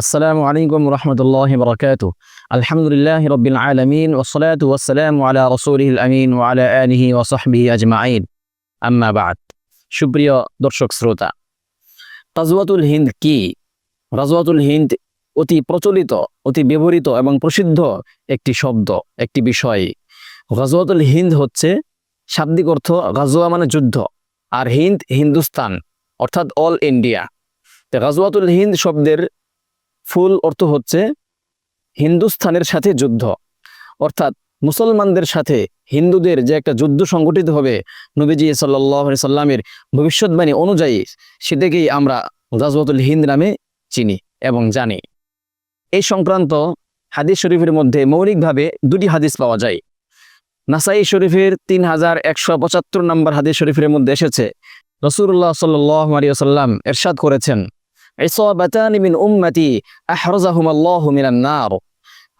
আসসালামু আলাইকুম রহমতুল্লাহ বরকাত আলহামদুলিল্লাহ রবিল আলমিন ওসলাত ওয়াসালাম আলা রসুলিল আমিন ওয়ালা আলহি ওসহবি আজমাইন। আম্মাবাদ সুপ্রিয় দর্শক শ্রোতা তাজওয়াতুল হিন্দ কি? রাজওয়াতুল হিন্দ অতি প্রচলিত, অতি ব্যবহৃত এবং প্রসিদ্ধ একটি শব্দ, একটি বিষয়। গাজওয়াতুল হিন্দ হচ্ছে শাব্দিক অর্থ গাজোয়া মানে যুদ্ধ আর হিন্দ হিন্দুস্তান, অর্থাৎ অল ইন্ডিয়া। তো গাজওয়াতুল হিন্দ শব্দের ফুল অর্থ হচ্ছে হিন্দুস্থানের সাথে যুদ্ধ। অর্থাৎ মুসলমানদের সাথে হিন্দুদের যে একটা যুদ্ধ সংগঠিত হবে নবীজি সাল্লাহ সাল্লামের ভবিষ্যৎবাণী অনুযায়ী, সেটাকেই আমরা গাজওয়াতুল হিন্দ নামে চিনি এবং জানি। এই সংক্রান্ত হাদিস শরীফের মধ্যে মৌলিকভাবে দুটি হাদিস পাওয়া যায়। নাসাই শরীফের তিন হাজার একশো পঁচাত্তর নম্বর হাদিস শরীফের মধ্যে এসেছে রসুল্লাহ সাল্লাহ আলিয়াল্লাম এরশাদ করেছেন মিন উম্মতি আহরাজাহুম আল্লাহু মিনান নার।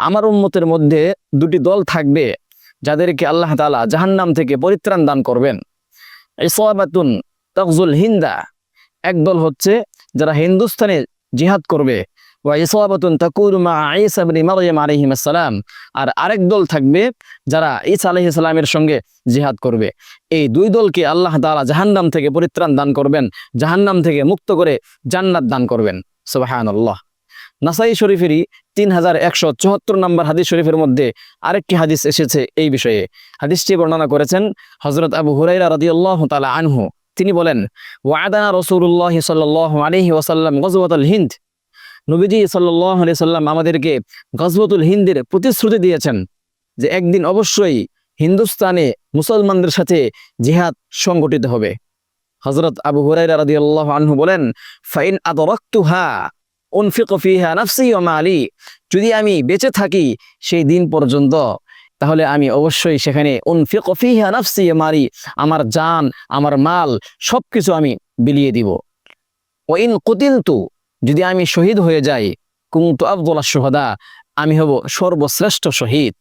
আমার উম্মতের মধ্যে দুটি দল থাকবে, যাদেরকে আল্লাহ তাআলা জাহান্নাম থেকে পরিত্রাণ দান করবেন। ইসাবাতুন তাকজুল হিন্দা, এক দল হচ্ছে যারা হিন্দুস্তানে জিহাদ করবে আর আরেক দল থাকবে যারা ঈসা আলাইহিস সালামের সঙ্গে জিহাদ করবে। এই দুই দলকে আল্লাহ তাআলা জাহান্নাম থেকে পরিত্রাণ দান করবেন, জাহান্নাম থেকে মুক্ত করে জান্নাত দান করবেন। সুবহানাল্লাহ। নাসাই শরীফেরই তিন হাজার একশো চুয়াত্তর নম্বর হাদিস শরীফের মধ্যে আরেকটি হাদিস এসেছে এই বিষয়ে। হাদিসটি বর্ণনা করেছেন হজরত আবু হুরাইরা রাদিয়াল্লাহ তাআলা আনহু। তিনি বলেন, ওয়াদানা রসুল্লাহ সাল্লাহ আলহি ওয়াসাল্লাম গজওয়াতুল হিন্দ। নবীজি সাল্লাহ আলি সাল্লাম আমাদেরকে গজবতুল হিন্দের প্রতিশ্রুতি দিয়েছেন যে একদিন অবশ্যই হিন্দুস্তানে মুসলমানদের সাথে জিহাদ সংগঠিত হবে। হজরত আবু হুরাইরা রাদিয়াল্লাহু আনহু বলেন, ফাইন আদরাকতুহা উনফিক ফিহা নাফসি ওয়া মালি। যদি আমি বেঁচে থাকি সেই দিন পর্যন্ত, তাহলে আমি অবশ্যই সেখানে উনফিক ফিহা নাফসি মালি, আমার জান, আমার মাল সবকিছু আমি বিলিয়ে দিব। ওইন কুতিলতু যদি আমি শহীদ হয়ে যাই কুমতু আব্দুল্লাহ সোহাদা আমি হব সর্বশ্রেষ্ঠ শহীদ।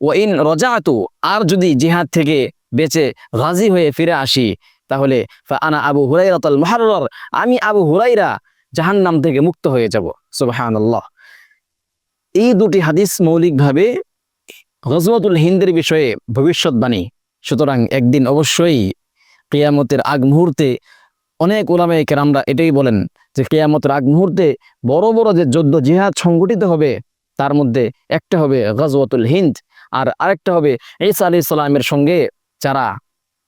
ও ইন রজাতু আর যদি জিহাদ থেকে বেঁচে গাজী হয়ে ফিরে আসি, তাহলে আনা আবু হুরাইরাতাল মুহাররার, আমি আবু হুরাইরা জাহান্নাম থেকে মুক্ত হয়ে যাব। সুবহানাল্লাহ। এই দুটি হাদিস মৌলিকভাবে গজওয়াতুল হিন্দের বিষয়ে ভবিষ্যৎবাণী। সুতরাং একদিন অবশ্যই কেয়ামতের আগ মুহূর্তে অনেক ওলামায়ে কেরামরা এটাই বলেন যে কেয়ামত আগ মুহূর্তে বড় বড় যে যুদ্ধ জিহাদ সংগঠিত হবে, তার মধ্যে একটা হবে গজওয়াতুল হিন্দ আর আরেকটা হবে ঈসা আলি সালামের সঙ্গে যারা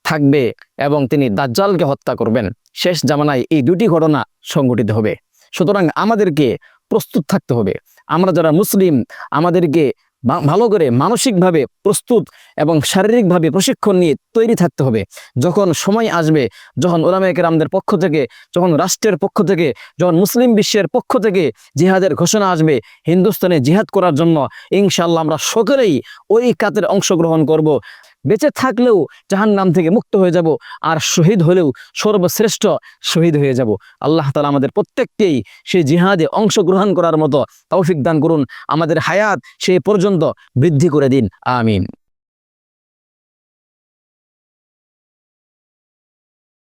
থাকবে এবং তিনি দাজ্জালকে হত্যা করবেন। শেষ জামানায় এই দুটি ঘটনা সংঘটিত হবে। সুতরাং আমাদেরকে প্রস্তুত থাকতে হবে। আমরা যারা মুসলিম, আমাদেরকে ভালো করে মানসিকভাবে প্রস্তুত এবং শারীরিকভাবে প্রশিক্ষণ নিয়ে তৈরি থাকতে হবে। যখন সময় আসবে, যখন ওলামায়ক রামদের পক্ষ থেকে, যখন রাষ্ট্রের পক্ষ থেকে, যখন মুসলিম বিশ্বের পক্ষ থেকে জিহাদের ঘোষণা আসবে, হিন্দুস্তানে জিহাদ করার জন্য ইনশাল্লাহ আমরা সকলেই ওই কাতের অংশগ্রহণ করব। বেঁচে থাকলেও জাহান নাম থেকে মুক্ত হয়ে যাব আর শহীদ হলেও সর্বশ্রেষ্ঠ শহীদ হয়ে যাব। আল্লাহ তালা আমাদের প্রত্যেককেই সেই জিহাদে অংশগ্রহণ করার মতো তৌফিক দান করুন। আমাদের হায়াত সেই পর্যন্ত বৃদ্ধি করে দিন। আমিন।